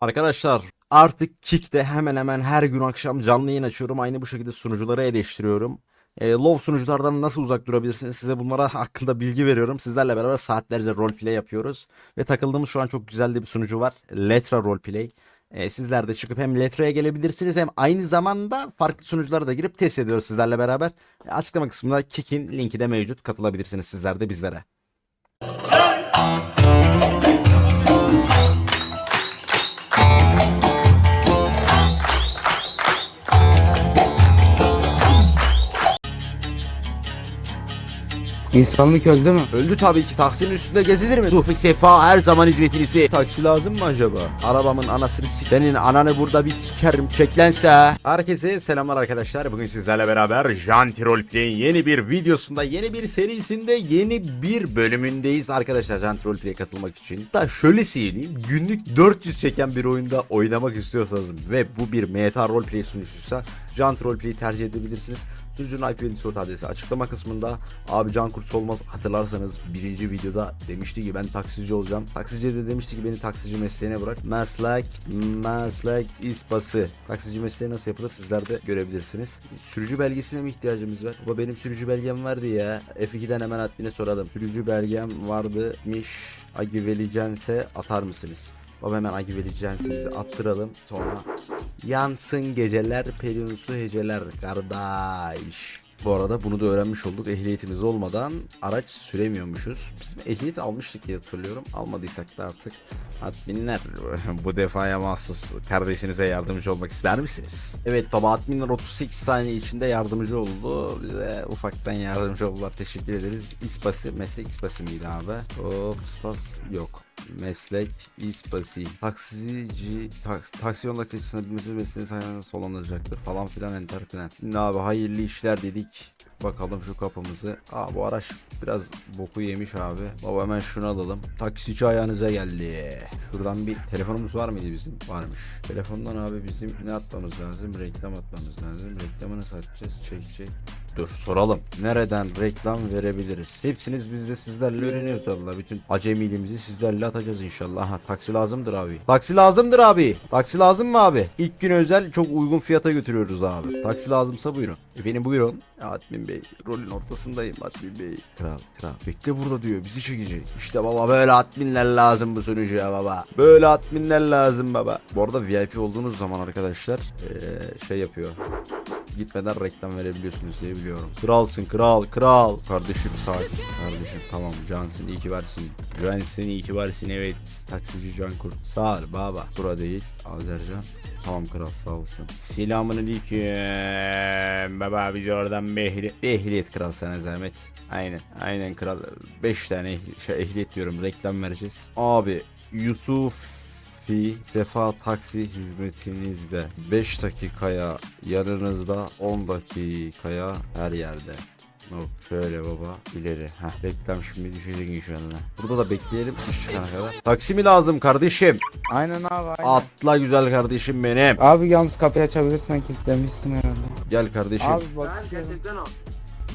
Arkadaşlar artık Kick'te hemen hemen her gün akşam canlı yayın açıyorum. Aynı bu şekilde sunucuları eleştiriyorum. E, low sunuculardan nasıl uzak durabilirsiniz? Size bunlara hakkında bilgi veriyorum. Sizlerle beraber saatlerce roleplay yapıyoruz. Ve takıldığımız şu an çok güzel bir sunucu var. Letra Roleplay. E, sizler de çıkıp hem Letra'ya gelebilirsiniz hem aynı zamanda farklı sunuculara da girip test ediyoruz sizlerle beraber. E, açıklama kısmında Kick'in linki de mevcut. Katılabilirsiniz sizler de bizlere. İnsanlık öldü mü? Öldü tabii ki taksinin üstünde gezilir mi? Sufi Sefa her zaman hizmetinizde. Taksi lazım mı acaba? Arabamın anasını sik. Ananı burada bir sikerim çeklense. Herkese selamlar arkadaşlar. Bugün sizlerle beraber Janti Roleplay'in yeni bir videosunda, yeni bir serisinde, yeni bir bölümündeyiz arkadaşlar Janti Roleplay'e katılmak için. Da şöyle söyleyeyim. Günlük 400 çeken bir oyunda oynamak istiyorsanız ve bu bir meta roleplay sunucusuysa Janti Roleplay'i tercih edebilirsiniz. Sunucunun IP ve Discord adresi açıklama kısmında. Abi Can Kurt Solmaz hatırlarsanız birinci videoda demişti ki ben taksici olacağım. Taksici de demişti ki beni taksici mesleğine bırak. Meslek, meslek ispası. Taksici mesleği nasıl yapılır sizler de görebilirsiniz. Sürücü belgesine mi ihtiyacımız var? Baba benim sürücü belgem vardı ya. F2'den hemen admine soralım. Sürücü belgem vardımış. Agi Velicense atar mısınız? Baba hemen Agi Velicense'mizi attıralım. Sonra Yansın geceler, pelunsu heceler kardeş. Bu arada bunu da öğrenmiş olduk. Ehliyetimiz olmadan araç süremiyormuşuz. Bizim ehliyet almıştık diye hatırlıyorum. Almadıysak da artık adminler bu defaya mahsus kardeşinize yardımcı olmak ister misiniz? Evet baba adminler 38 saniye içinde yardımcı oldu. Bize ufaktan yardımcı oldular. Teşekkür ederiz. İspası, meslek ispası mıydı abi? Hop, stas yok. Meslek ispasi. Taksici, taks, taksi yolunda kıyısına binmesi mesleğini sayesinde solanacaktır falan filan enter filan. Şimdi abi hayırlı işler dedik. Bakalım şu kapımızı. Aa bu araç biraz boku yemiş abi. Baba hemen şunu alalım. Taksici ayağınıza geldi. Şuradan bir telefonumuz var mıydı bizim? Varmış. Telefondan abi bizim ne atmamız lazım? Reklam atmamız lazım. Reklamını satacağız. Çek çek. Dur soralım. Nereden reklam verebiliriz? Hepsiniz biz de sizlerle öğreniyoruz valla. Bütün acemiliğimizi sizlerle atacağız inşallah. Aha, taksi lazımdır abi. Taksi lazımdır abi. Taksi lazım mı abi? İlk gün özel çok uygun fiyata götürüyoruz abi. Taksi lazımsa buyurun. Efendim buyurun. Admin Bey rolün ortasındayım Admin Bey. Kral kral. Bekle burada diyor bizi çekecek. İşte baba böyle adminler lazım bu sunucuya baba. Böyle adminler lazım baba. Bu arada VIP olduğunuz zaman arkadaşlar eee, şey yapıyor gitmeden reklam verebiliyorsunuz diye biliyorum. Kralsın kral kral. Kardeşim sakin. Kardeşim tamam Cansın iyi ki varsın. Güvensin iyi ki varsın evet. Taksici Can Kurt. Sağ ol baba. Bura değil Azercan. Tamam kral sağ olasın. Selamun aleyküm. Baba bize oradan bir ehliyet. Ehliyet kral sana zahmet. Aynen. Aynen kral. 5 tane ehli- şey, ehliyet diyorum. Reklam vereceğiz. Abi Yusuf Fi Sefa taksi hizmetinizde 5 dakikaya yanınızda 10 dakikaya her yerde. Hop şöyle baba ileri. Heh, reklam şimdi düşecek inşallah. Burada da bekleyelim çıkana kadar. Taksi mi lazım kardeşim? Aynen abi aynen. Atla güzel kardeşim benim. Abi yalnız kapıyı açabilirsen kilitlemişsin herhalde. Gel kardeşim. Abi bak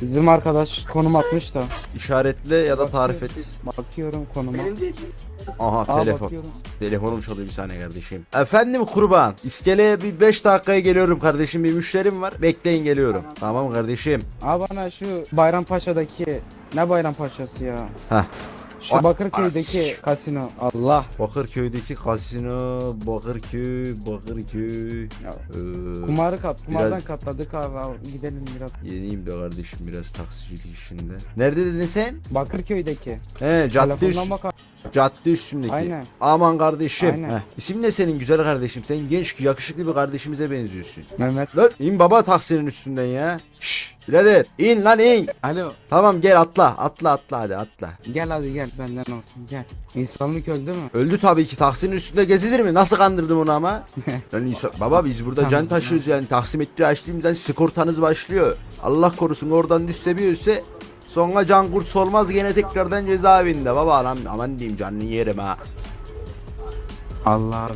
bizim arkadaş konum atmış da. İşaretle ya da tarif et. Bakıyorum konuma. Aha Aa telefon. bakıyorum. Telefonum çalıyor bir saniye kardeşim. Efendim kurban. İskeleye bir 5 dakikaya geliyorum kardeşim. Bir müşterim var. Bekleyin geliyorum. Tamam kardeşim. Abi bana şu Bayrampaşa'daki ne Bayrampaşa'sı ya? Heh. Şu Ay- Bakırköy'deki kasino. Allah. Bakırköy'deki kasino, Bakırköy, Bakırköy. Ya, Ee, kumarı kat, kumardan biraz- katladık abi. abi. Gidelim biraz. yeniyim de kardeşim biraz taksicilik işinde. Nerede dedin sen? Bakırköy'deki. He cadde, Telefondan üst, bak abi. Cadde üstündeki. Aynen. Aman kardeşim. Aynen. Heh. İsim ne senin güzel kardeşim? Sen genç, yakışıklı bir kardeşimize benziyorsun. Mehmet. Lan in baba taksinin üstünden ya. Şşş birader in lan in. Alo. Tamam gel atla atla atla hadi atla. Gel hadi gel benden olsun gel. İnsanlık öldü mü? Öldü tabii ki taksinin üstünde gezilir mi? Nasıl kandırdım onu ama? Lan insan- baba biz burada Tamam, can taşıyoruz yani taksimetre açtığımızdan sigortanız başlıyor. Allah korusun oradan düşse bir ölse sonra can kurs olmaz gene tekrardan cezaevinde baba lan aman diyeyim canını yerim ha. Allah.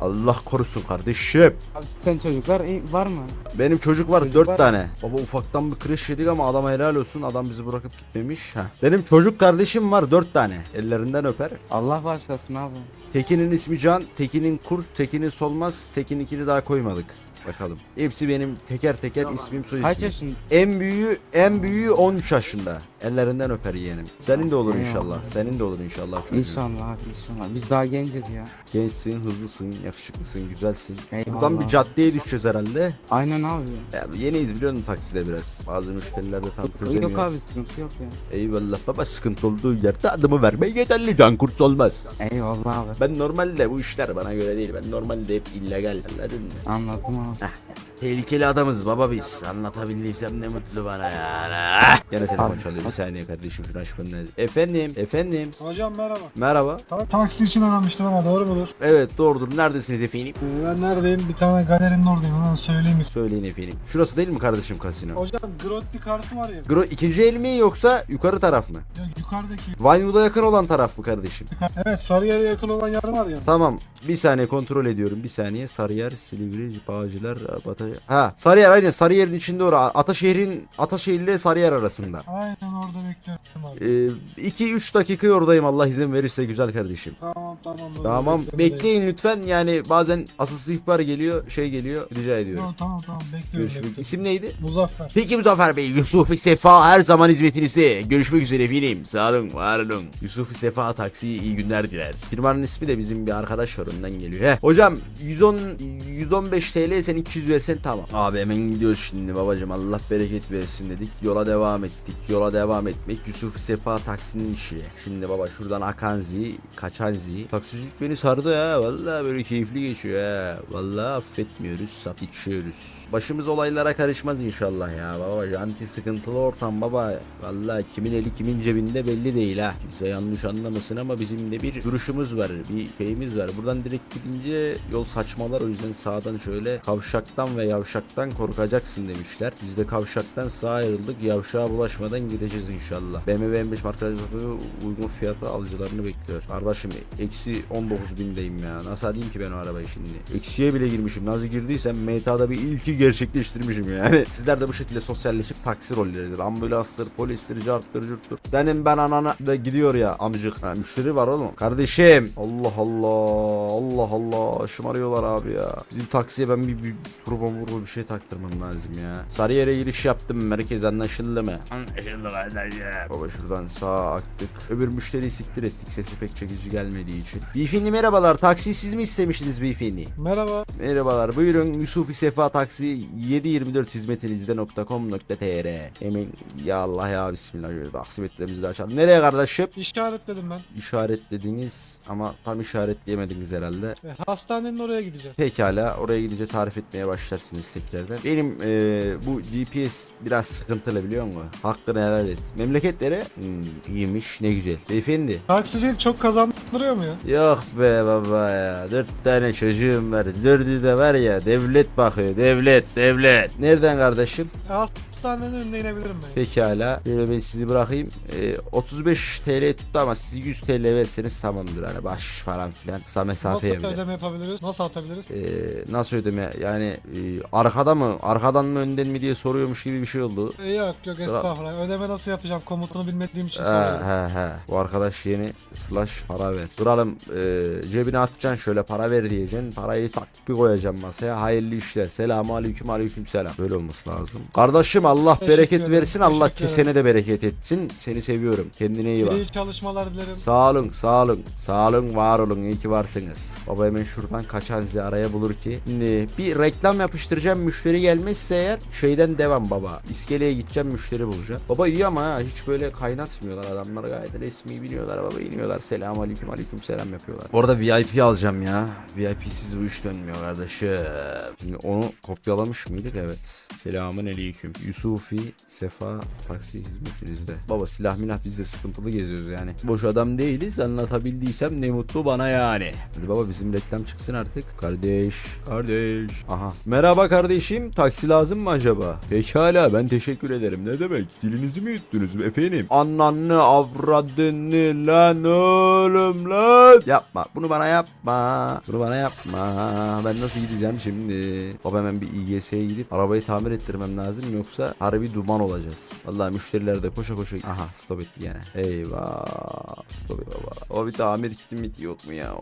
Allah korusun kardeşim. Abi sen çocuklar iyi- var mı? Benim çocuk var Çocuk 4 var. tane. Baba ufaktan bir kreş yedik ama adama helal olsun. Adam bizi bırakıp gitmemiş. Heh. Benim çocuk kardeşim var 4 tane. Ellerinden öper. Allah başlasın abi. Tekin'in ismi Can, Tekin'in Kurt, Tekin'in Solmaz, Tekin ikili daha koymadık. Bakalım. Hepsi benim teker teker ismim soy Kaç ismim. yaşın? En büyüğü en büyüğü 13 yaşında. Ellerinden öper yeğenim. Senin de olur inşallah. Senin de olur inşallah. çocuğun. İnşallah abi inşallah. Biz daha genciz ya. Gençsin, hızlısın, yakışıklısın, güzelsin. Eyvallah. Buradan bir caddeye düşeceğiz herhalde. Aynen abi. Ya yeniyiz biliyor musun takside biraz. Bazı müşteriler de tam çözemiyor. Yok abi sıkıntı yok ya. Eyvallah baba sıkıntı olduğu yerde adımı vermeye yeterli can kurt olmaz. Eyvallah abi. Ben normalde bu işler bana göre değil. Ben normalde hep illegal anladın mı? Anladım abi. Tehlikeli adamız baba biz. Anlatabildiysem ne mutlu bana yani. Gene telefon çalıyor. Bir saniye kardeşim şunu açmam lazım. Efendim, efendim. Hocam merhaba. Merhaba. Ta- taksi için aramıştım ama doğru mudur? Evet doğrudur. Neredesiniz efendim? Ee, ben neredeyim? Bir tane galerinin oradayım. Hemen söyleyeyim mi? Söyleyin efendim. Şurası değil mi kardeşim kasino? Hocam Grotti kartı var ya. Gro ikinci el mi yoksa yukarı taraf mı? ya yukarıdaki. Vinewood'a yakın olan taraf mı kardeşim? Evet Sarıyer'e yakın olan yer var ya. Tamam. Bir saniye kontrol ediyorum. Bir saniye. Sarıyer, Silivri, Bağcılar, Bata... Ha, Sarıyer aynen. Sarıyer'in içinde orada. Ataşehir'in Ataşehir ile Sarıyer arasında. Aynen orada bekliyorum abi. 2-3 dakika oradayım Allah izin verirse güzel kardeşim. Tamam tamam. Tamam bekleyin lütfen yani bazen asıl ihbar geliyor şey geliyor rica ediyorum. Yo, tamam tamam bekliyorum. Görüşmek bekliyorum. İsim neydi? Muzaffer. Peki Muzaffer Bey Yusuf Sefa her zaman hizmetinizde. Görüşmek üzere efendim. Sağ olun var olun. Yusuf Sefa taksi iyi günler diler. Firmanın ismi de bizim bir arkadaş var ondan geliyor. He. Hocam 110 115 TL sen 200 versen tamam. Abi hemen gidiyoruz şimdi babacım Allah bereket versin dedik. Yola devam ettik. Yola devam etmek Yusuf Sefa taksinin işi. Şimdi baba şuradan Akanzi, Kaçanzi. Taksicilik beni sardı ya. Vallahi böyle keyifli geçiyor ha. Vallahi affetmiyoruz, sap içiyoruz. Başımız olaylara karışmaz inşallah ya baba. Anti sıkıntılı ortam baba. Vallahi kimin eli kimin cebinde belli değil ha. Kimse yanlış anlamasın ama bizim de bir duruşumuz var. Bir şeyimiz var. Buradan direkt gidince yol saçmalar o yüzden sağdan şöyle kavşaktan ve yavşaktan korkacaksın demişler. Biz de kavşaktan sağa ayrıldık. Yavşağa bulaşmadan gideceğiz inşallah. BMW M5 markası uygun fiyata alıcılarını bekliyor. Kardeşim eksi 19 bindeyim ya. Nasıl alayım ki ben o arabayı şimdi? Eksiye bile girmişim. Nasıl girdiysem MTA'da bir ilki gerçekleştirmişim yani. Sizler de bu şekilde sosyalleşip taksi rolleridir. Ambulanstır, polistir, carttır, curttur. Senin ben anana da gidiyor ya amcık. Ha, müşteri var oğlum. Kardeşim. Allah Allah. Allah Allah. Şımarıyorlar abi ya. Bizim taksiye ben bir, bir turbo murbo bir şey taktırmam lazım ya. Sarıyer'e giriş yaptım. Merkez anlaşıldı mı? Anlaşıldı kardeşim. Baba şuradan sağa aktık. Öbür müşteriyi siktir ettik. Sesi pek çekici gelmediği için. Beyefendi merhabalar. Taksi siz mi istemiştiniz beyefendi? Merhaba. Merhabalar. Buyurun Yusufi Sefa Taksi 724 hizmetinizde.com.tr Hemen ya Allah ya Bismillah taksimetremizi de açalım. Nereye kardeşim? İşaretledim ben. İşaretlediniz ama tam işaretleyemediniz herhalde. E, hastanenin oraya gideceğiz. Pekala oraya gidince tarif etmeye başlarsınız tekrardan. Benim eee, bu GPS biraz sıkıntılı biliyor musun? Hakkını helal et. Memleketlere hmm, iyiymiş ne güzel. Beyefendi. Taksicilik çok kazandırıyor mu ya? Yok be baba ya. Dört tane çocuğum var. Dördü de var ya devlet bakıyor. Devlet devlet. Nereden kardeşim? E, hastanenin önüne inebilirim ben. Pekala. Böyle ben sizi bırakayım. Ee, 35 TL tuttu ama siz 100 TL verseniz tamamdır. Hani baş falan filan. Kısa mesafe Nasıl hem de. ödeme yapabiliriz? Nasıl atabiliriz? Ee, nasıl ödeme? Yani e, arkada mı? Arkadan mı önden mi diye soruyormuş gibi bir şey oldu. E, yok yok estağfurullah. Ödeme nasıl yapacağım? Komutunu bilmediğim için He he he. Bu arkadaş yeni slash para ver. Duralım e, cebine atacaksın şöyle para ver diyeceksin. Parayı tak bir koyacaksın masaya. Hayırlı işler. Selamun aleyküm aleyküm selam. Böyle olması lazım. Kardeşim Allah Teşekkür bereket ederim, versin. Allah teşekkür kesene de bereket etsin. Seni seviyorum. Kendine iyi bak. İyi çalışmalar dilerim. Sağ olun, sağ olun, sağ olun, var olun, iyi ki varsınız. Baba hemen şuradan kaçan sizi araya bulur ki. Şimdi bir reklam yapıştıracağım, müşteri gelmezse eğer şeyden devam baba. İskeleye gideceğim, müşteri bulacağım. Baba iyi ama ha, hiç böyle kaynatmıyorlar adamlar gayet resmi biniyorlar baba iniyorlar. Selamun aleyküm, aleyküm selam yapıyorlar. Orada VIP alacağım ya. VIP'siz bu iş dönmüyor kardeşim. Şimdi onu kopyalamış mıydık? Evet. Selamun aleyküm. Yusuf Yusufi Sefa taksi hizmetinizde. Baba silah milah biz de sıkıntılı geziyoruz yani. Boş adam değiliz anlatabildiysem ne mutlu bana yani. Hadi baba bizim reklam çıksın artık. Kardeş, kardeş. Aha. Merhaba kardeşim taksi lazım mı acaba? Pekala ben teşekkür ederim. Ne demek? Dilinizi mi yuttunuz efendim? Ananı avradını lan oğlum lan. Yapma bunu bana yapma. Bunu bana yapma. Ben nasıl gideceğim şimdi? Baba hemen bir İGS'ye gidip arabayı tamir ettirmem lazım yoksa harbi duman olacağız. Vallahi müşteriler de koşa koşa aha stop etti gene. Eyvah. Stop et baba. O bir tamir kiti miti yok mu ya? O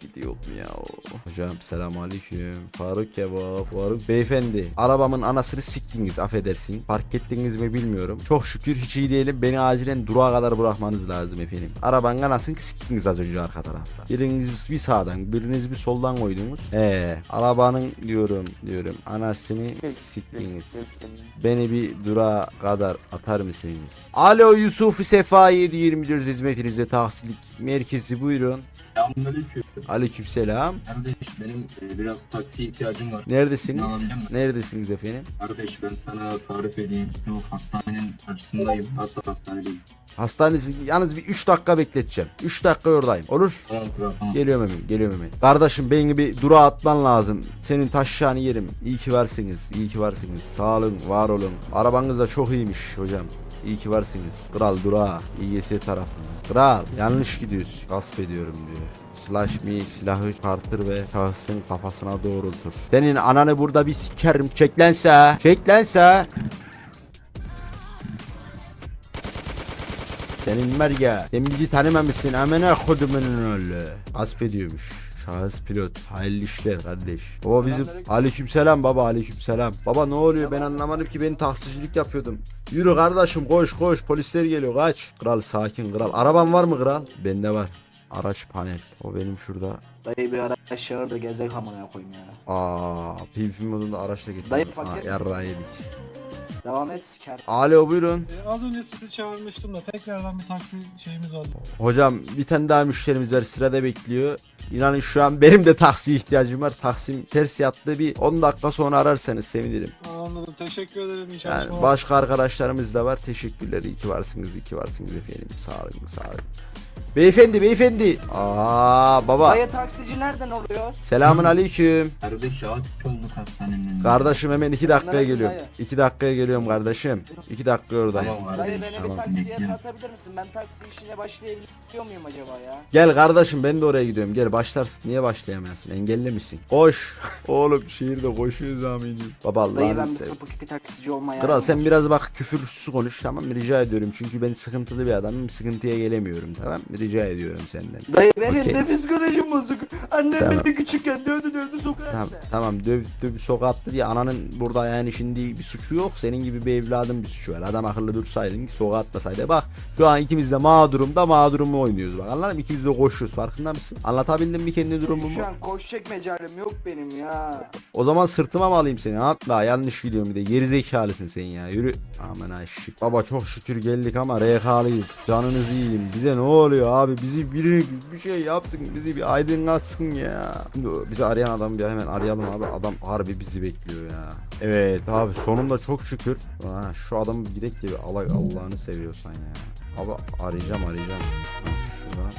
kiti yok mu ya? O. Hocam selamun aleyküm. Faruk kebap. Faruk beyefendi. Arabamın anasını siktiniz affedersin. Fark ettiniz mi bilmiyorum. Çok şükür hiç iyi değilim. Beni acilen durağa kadar bırakmanız lazım efendim. Arabanın anasını siktiniz az önce arka tarafta. Biriniz bir sağdan biriniz bir soldan koydunuz. Ee, arabanın diyorum diyorum anasını siktiniz. Beni bir durağa kadar atar mısınız? Alo Yusuf Sefa 724 hizmetinizde tahsilik merkezi buyurun. Selamünaleyküm. Aleykümselam. Kardeş benim e, biraz taksi ihtiyacım var. Neredesiniz? Alabilir miyim? Neredesiniz efendim? Kardeş ben sana tarif edeyim. O hastanenin karşısındayım. Hatta hastanedeyim. Hastanesi yalnız bir 3 dakika bekleteceğim. 3 dakika oradayım. Olur? Tamam kral tamam. Geliyorum hemen, geliyorum hemen. Kardeşim beni bir durağa atman lazım. Senin taşşağını yerim. İyi ki varsınız, iyi ki varsınız. Sağ olun, var olun. Arabanız da çok iyiymiş hocam. İyi ki varsınız. Kral durağa, İGS tarafından. Kral, yanlış gidiyorsun. Gasp ediyorum diyor. Slash me silahı çıkartır ve şahsın kafasına doğrultur. Senin ananı burada bir sikerim. Çeklense, çeklense. Senin ya, sen bizi tanımamışsın amına kodumun oğlu. Gasp ediyormuş. Şahıs pilot. Hayırlı işler kardeş. Baba bizim aleykümselam baba aleykümselam. Baba ne oluyor ben anlamadım ki ben taksicilik yapıyordum. Yürü kardeşim koş koş polisler geliyor kaç. Kral sakin kral. Araban var mı kral? Bende var. Araç panel. O benim şurada. Dayı bir araç çağır da gezek amına koyayım ya. Aa, PvP modunda araçla getirdim. Dayı Aa, fakir misin? yarrağı yedik. Devam et siker. Alo buyurun. E, az önce sizi çağırmıştım da tekrardan bir taksi şeyimiz oldu. Hocam bir tane daha müşterimiz var sırada bekliyor. İnanın şu an benim de taksi ihtiyacım var. Taksim ters yattı bir 10 dakika sonra ararsanız sevinirim. Anladım. Teşekkür ederim. İyi Yani çalışmalar. başka arkadaşlarımız da var. Teşekkürler. İyi ki varsınız. iyi ki varsınız efendim. Sağ olun. Sağ olun. Beyefendi beyefendi. Aa baba. Dayı taksici nereden oluyor? Selamun aleyküm. Kardeş üç olduk hastanenin. Kardeşim hemen iki dakikaya geliyorum. İki dakikaya geliyorum kardeşim. İki dakika oradayım. Tamam Dayı kardeş beni tamam bir taksiye atabilir misin? Ben taksi işine başlayabiliyor muyum acaba ya? Gel kardeşim ben de oraya gidiyorum. Gel başlarsın. Niye başlayamıyorsun? Engelli misin? Koş. Oğlum şehirde koşuyoruz aminim. Baba Dayı Allah'ını ben bir sev. sapık bir taksici olmaya. Kral sen biraz bak küfürsüz konuş tamam mı? Rica ediyorum. Çünkü ben sıkıntılı bir adamım. Sıkıntıya gelemiyorum tamam mı? Rica ediyorum senden. Dayı benim Okey. de psikolojim bozuk. Annem Tamam. beni küçükken dövdü dövdü sokağa Tamam, attı. tamam döv, döv sokağa attı diye ananın burada yani şimdi bir suçu yok. Senin gibi bir evladın bir suçu var. Adam akıllı dursaydın ki sokağa atmasaydı. Bak şu an ikimiz de mağdurum da mağdurumu oynuyoruz bak anladın mı? İkimiz de koşuyoruz farkında mısın? Anlatabildim mi kendi durumumu? Şu an koşacak mecalim yok benim ya. O zaman sırtıma mı alayım seni? Ha? La yanlış gidiyorum bir de. Geri zekalısın sen ya. Yürü. Aman aşık. Baba çok şükür geldik ama RK'lıyız. Canınızı yiyeyim. Bize ne oluyor abi? Bizi biri bir şey yapsın. Bizi bir aydınlatsın ya. Şimdi bizi arayan adam bir hemen arayalım abi. Adam harbi bizi bekliyor ya. Evet abi sonunda çok şükür. Ha, şu adamı bir gidek de bir Allah Allah'ını seviyorsan ya. Abi arayacağım arayacağım. Ha, şuradan.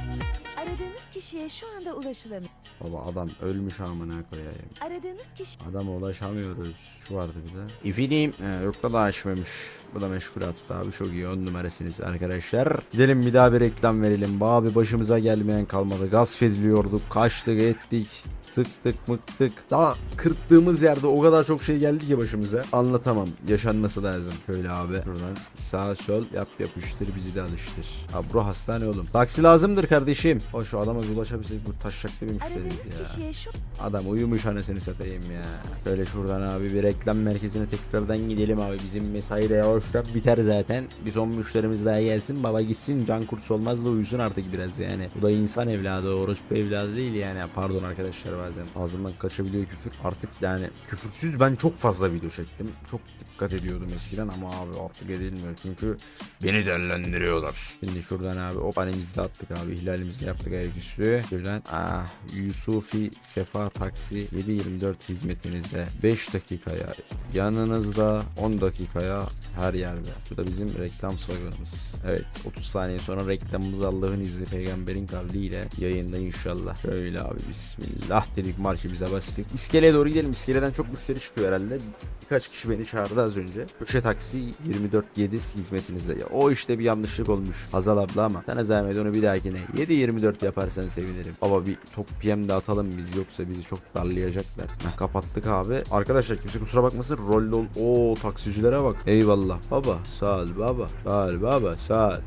Aradığınız kişiye şu anda ulaşılamıyor. Baba adam ölmüş amına koyayım. Aradığınız kişi Adama ulaşamıyoruz. Şu vardı bir de. İfinim. He, yok da daha açmamış. Bu da meşgul hatta abi çok iyi on numarasınız arkadaşlar. Gidelim bir daha bir reklam verelim. Abi başımıza gelmeyen kalmadı. Gasp ediliyorduk. Kaçtık ettik. Sıktık mıktık. Daha kırptığımız yerde o kadar çok şey geldi ki başımıza. Anlatamam. Yaşanması lazım. Şöyle abi. Şuradan sağ sol yap yapıştır bizi de alıştır. Ha bro hastane oğlum. Taksi lazımdır kardeşim. O şu adama ulaşabilsek bu taşacaklı bir müşteriydi aradığınız ya. şu Adam uyumuş anasını satayım ya. Şöyle şuradan abi bir reklam merkezine tekrardan gidelim abi. Bizim mesai de yavaştan biter zaten. Bir son müşterimiz daha gelsin. Baba gitsin can kursu olmaz da uyusun artık biraz yani. Bu da insan evladı orospu evladı değil yani. Pardon arkadaşlar bazen. Ağzımdan kaçabiliyor küfür. Artık yani küfürsüz ben çok fazla video çektim. Çok dikkat ediyordum eskiden ama abi artık edilmiyor. Çünkü beni değerlendiriyorlar. Şimdi şuradan abi o panelimizi de attık abi. İhlalimizi yaptık ayaküstü. Hemen. Ah, Yusufi Sefa Taksi 724 hizmetinizde 5 dakikaya yanınızda 10 dakikaya her yerde. Bu da bizim reklam sloganımız. Evet 30 saniye sonra reklamımız Allah'ın izni peygamberin kavliyle yayında inşallah. Şöyle abi bismillah dedik marşımıza bastık. İskeleye doğru gidelim. İskeleden çok müşteri çıkıyor herhalde. Birkaç kişi beni çağırdı az önce. Köşe taksi 24-7 hizmetinizde. Ya, o işte bir yanlışlık olmuş Hazal abla ama sana zahmet onu bir dahakine 7-24 yaparsan sevinirim. Baba bir top PM de atalım biz yoksa bizi çok darlayacaklar. Heh, kapattık abi. Arkadaşlar kimse kusura bakmasın. Rollol. Oo taksicilere bak. Eyvallah baba. Sağ ol baba. Sağ ol baba. Sağ ol.